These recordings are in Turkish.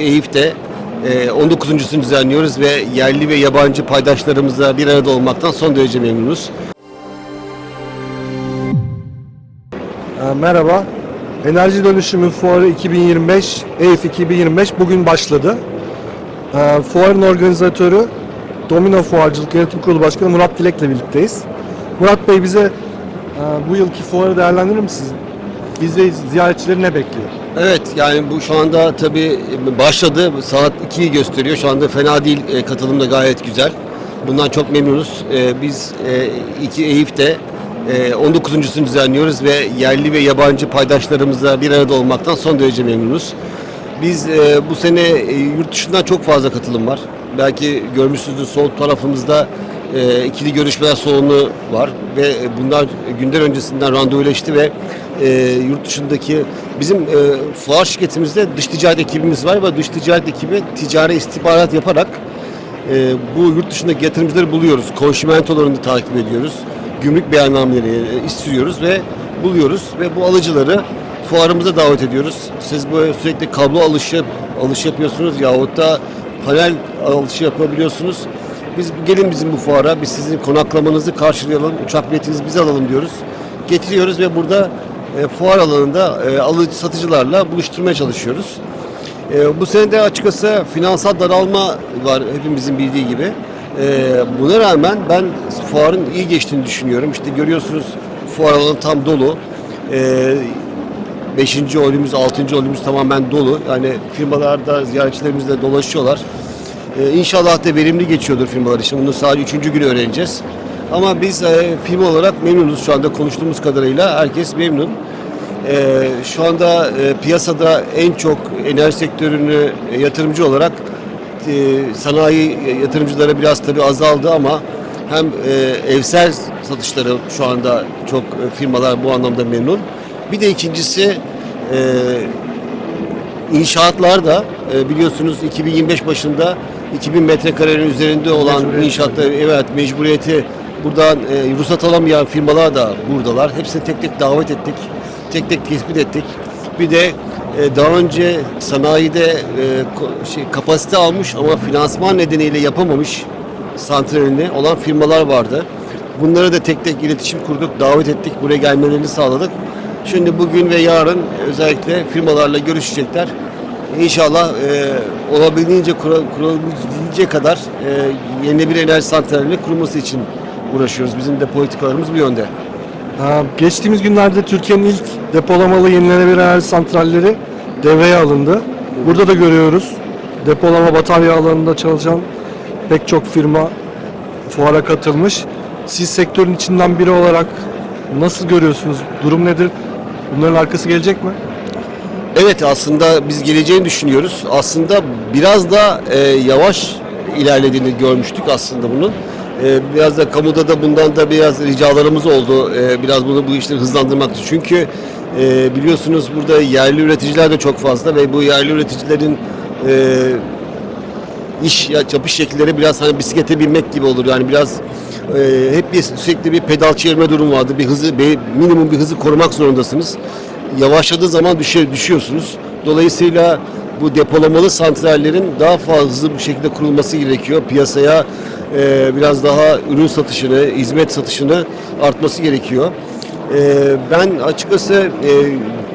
Eyüp'te e, 19.sunu düzenliyoruz ve yerli ve yabancı paydaşlarımızla bir arada olmaktan son derece memnunuz. Ee, Merhaba. Enerji Dönüşümü Fuarı 2025, EYF 2025 bugün başladı. Ee, Fuarın organizatörü Domino Fuarcılık Yönetim Kurulu Başkanı Murat Dilek'le birlikteyiz. Murat Bey bize e, bu yılki fuarı değerlendirir misiniz? Bizi ziyaretçileri ne bekliyor? Evet yani bu şu anda tabii başladı. Saat 2'yi gösteriyor. Şu anda fena değil. E, katılım da gayet güzel. Bundan çok memnunuz. E, biz e, iki Eyüp'te e, 19.sunu düzenliyoruz ve yerli ve yabancı paydaşlarımızla bir arada olmaktan son derece memnunuz. Biz e, bu sene e, yurt dışından çok fazla katılım var. Belki görmüşsünüzdür sol tarafımızda e, ikili görüşmeler salonu var ve e, bunlar günden öncesinden randevuleşti ve e, yurt dışındaki bizim e, fuar şirketimizde dış ticaret ekibimiz var ve dış ticaret ekibi ticari istihbarat yaparak e, bu yurt dışındaki yatırımcıları buluyoruz. Konşimentalarını takip ediyoruz. Gümrük beyannameleri e, istiyoruz ve buluyoruz ve bu alıcıları fuarımıza davet ediyoruz. Siz bu sürekli kablo alışı alış yapıyorsunuz yahut da panel alışı yapabiliyorsunuz. Biz gelin bizim bu fuara, biz sizin konaklamanızı karşılayalım, uçak biletinizi biz alalım diyoruz. Getiriyoruz ve burada e, fuar alanında e, alıcı satıcılarla buluşturmaya çalışıyoruz. E, bu sene de açıkçası finansal daralma var hepimizin bildiği gibi. E, buna rağmen ben fuarın iyi geçtiğini düşünüyorum. İşte görüyorsunuz fuar alanı tam dolu. E, Beşinci holümüz, altıncı holümüz tamamen dolu. Yani firmalarda ziyaretçilerimizle dolaşıyorlar. Ee, inşallah da verimli geçiyordur firmalar için. Bunu sadece üçüncü günü öğreneceğiz. Ama biz e, firma olarak memnunuz. Şu anda konuştuğumuz kadarıyla herkes memnun. Ee, şu anda e, piyasada en çok enerji sektörünü e, yatırımcı olarak e, sanayi yatırımcıları biraz tabii azaldı ama hem e, evsel satışları şu anda çok e, firmalar bu anlamda memnun. Bir de ikincisi e, İnşaatlar e, biliyorsunuz 2025 başında 2000 metrekarenin üzerinde olan inşaatlar evet mecburiyeti buradan e, ruhsat alamayan firmalar da buradalar. Hepsini tek tek davet ettik. Tek tek tespit ettik. Bir de e, daha önce sanayide e, şey, kapasite almış ama finansman nedeniyle yapamamış santralini olan firmalar vardı. Bunlara da tek tek iletişim kurduk, davet ettik, buraya gelmelerini sağladık. Şimdi bugün ve yarın özellikle firmalarla görüşecekler. İnşallah e, olabildiğince kurulabildiğince kadar e, yenilenebilir enerji santralinin kurulması için uğraşıyoruz. Bizim de politikalarımız bu yönde. Ee, Geçtiğimiz günlerde Türkiye'nin ilk depolamalı yenilenebilir enerji santralleri devreye alındı. Burada da görüyoruz depolama batarya alanında çalışan pek çok firma fuara katılmış. Siz sektörün içinden biri olarak nasıl görüyorsunuz? Durum nedir? Bunların arkası gelecek mi? Evet aslında biz geleceğini düşünüyoruz. Aslında biraz da e, yavaş ilerlediğini görmüştük aslında bunun. E, biraz da kamuda da bundan da biraz ricalarımız oldu. E, biraz bunu bu işleri hızlandırmak için. Çünkü e, biliyorsunuz burada yerli üreticiler de çok fazla ve bu yerli üreticilerin e, iş ya- yapış şekilleri biraz hani bisiklete binmek gibi olur. Yani biraz e, hep bir sürekli bir pedal çevirme durumu vardı. Bir hızı bir, minimum bir hızı korumak zorundasınız. Yavaşladığı zaman düşe, düşüyorsunuz. Dolayısıyla bu depolamalı santrallerin daha fazla bir şekilde kurulması gerekiyor. Piyasaya e, biraz daha ürün satışını, hizmet satışını artması gerekiyor. E, ben açıkçası e,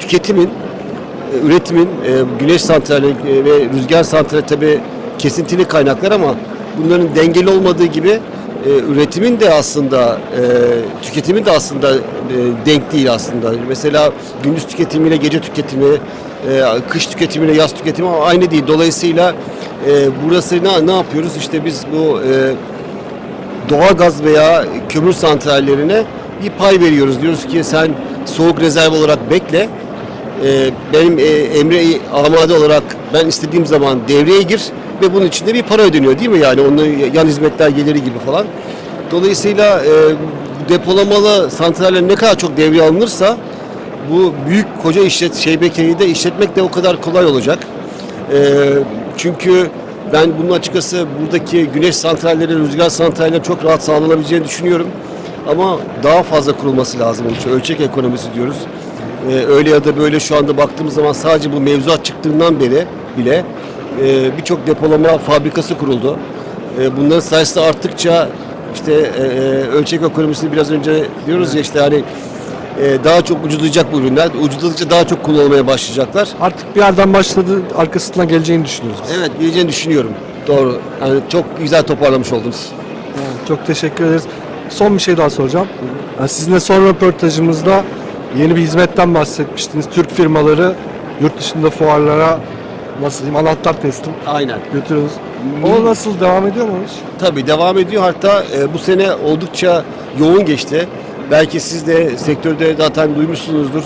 tüketimin e, üretimin e, güneş santrali e, ve rüzgar santrali tabi kesintili kaynaklar ama bunların dengeli olmadığı gibi e, üretimin de aslında e, tüketimin de aslında e, denk değil aslında. Mesela gündüz tüketimiyle gece tüketimi, e, kış tüketimiyle yaz tüketimi aynı değil. Dolayısıyla e, burası ne, ne yapıyoruz? İşte biz bu e, doğalgaz veya kömür santrallerine bir pay veriyoruz. Diyoruz ki sen soğuk rezerv olarak bekle. Ee, benim e, emre amade olarak ben istediğim zaman devreye gir ve bunun içinde bir para ödeniyor değil mi yani onun yan hizmetler geliri gibi falan. Dolayısıyla e, depolamalı santraller ne kadar çok devreye alınırsa bu büyük koca işlet şebekeyi de işletmek de o kadar kolay olacak. Ee, çünkü ben bunun açıkçası buradaki güneş santralleri, rüzgar santralleri çok rahat sağlanabileceğini düşünüyorum. Ama daha fazla kurulması lazım. için. Ölçek ekonomisi diyoruz. Ee, öyle ya da böyle şu anda baktığımız zaman sadece bu mevzuat çıktığından beri bile e, birçok depolama fabrikası kuruldu. E, bunların sayısı arttıkça işte e, e, ölçek ekonomisini biraz önce diyoruz ya işte hani e, daha çok ucuzlayacak bu ürünler. Ucuzladıkça daha çok kullanılmaya başlayacaklar. Artık bir yerden başladı, arkasından geleceğini düşünüyoruz. biz. Evet geleceğini düşünüyorum. Doğru. Yani çok güzel toparlamış oldunuz. Evet, Çok teşekkür ederiz. Son bir şey daha soracağım. Yani sizinle son röportajımızda yeni bir hizmetten bahsetmiştiniz. Türk firmaları yurt dışında fuarlara nasıl diyeyim anahtar teslim Aynen. götürüyoruz. O nasıl devam ediyor mu iş? Tabii devam ediyor. Hatta e, bu sene oldukça yoğun geçti. Belki siz de sektörde zaten duymuşsunuzdur.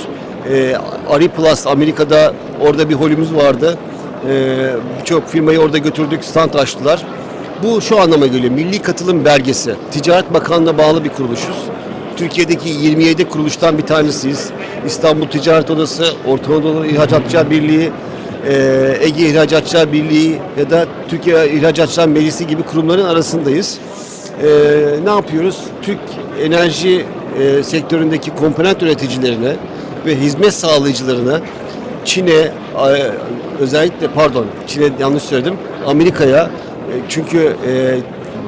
E, Ari Plus Amerika'da orada bir holümüz vardı. E, Birçok firmayı orada götürdük, stand açtılar. Bu şu anlama geliyor. Milli Katılım Belgesi. Ticaret Bakanlığı'na bağlı bir kuruluşuz. Türkiye'deki 27 kuruluştan bir tanesiyiz. İstanbul Ticaret Odası, Orta Anadolu İhracatçılar Birliği, e, Ege İhracatçılar Birliği ya da Türkiye İhracatçılar Meclisi gibi kurumların arasındayız. E, ne yapıyoruz? Türk enerji e, sektöründeki komponent üreticilerine ve hizmet sağlayıcılarına Çin'e özellikle pardon Çin'e yanlış söyledim Amerika'ya e, çünkü e,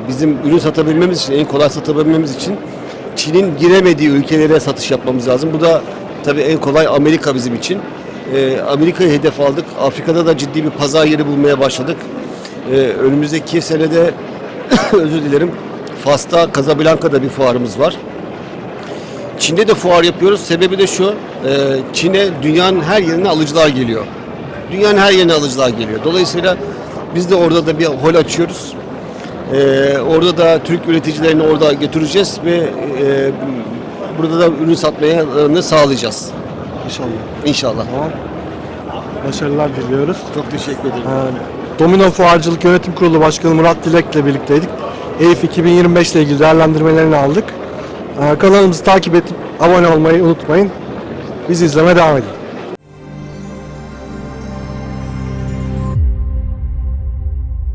bizim ürün satabilmemiz için en kolay satabilmemiz için Çin'in giremediği ülkelere satış yapmamız lazım. Bu da tabii en kolay Amerika bizim için. E, Amerika'yı hedef aldık. Afrika'da da ciddi bir pazar yeri bulmaya başladık. E, önümüzdeki senede özür dilerim Fas'ta, Casablanca'da bir fuarımız var. Çin'de de fuar yapıyoruz. Sebebi de şu, e, Çin'e dünyanın her yerine alıcılar geliyor. Dünyanın her yerine alıcılar geliyor. Dolayısıyla biz de orada da bir hol açıyoruz. E, orada da Türk üreticilerini orada götüreceğiz ve e, burada da ürün satmalarını sağlayacağız. İnşallah. İnşallah. Tamam. Başarılar diliyoruz. Çok teşekkür ederim. Ee, Domino Fuarcılık Yönetim Kurulu Başkanı Murat Dilek'le birlikteydik. EIF 2025 ile ilgili değerlendirmelerini aldık. Ee, kanalımızı takip edip abone olmayı unutmayın. Bizi izlemeye devam edin.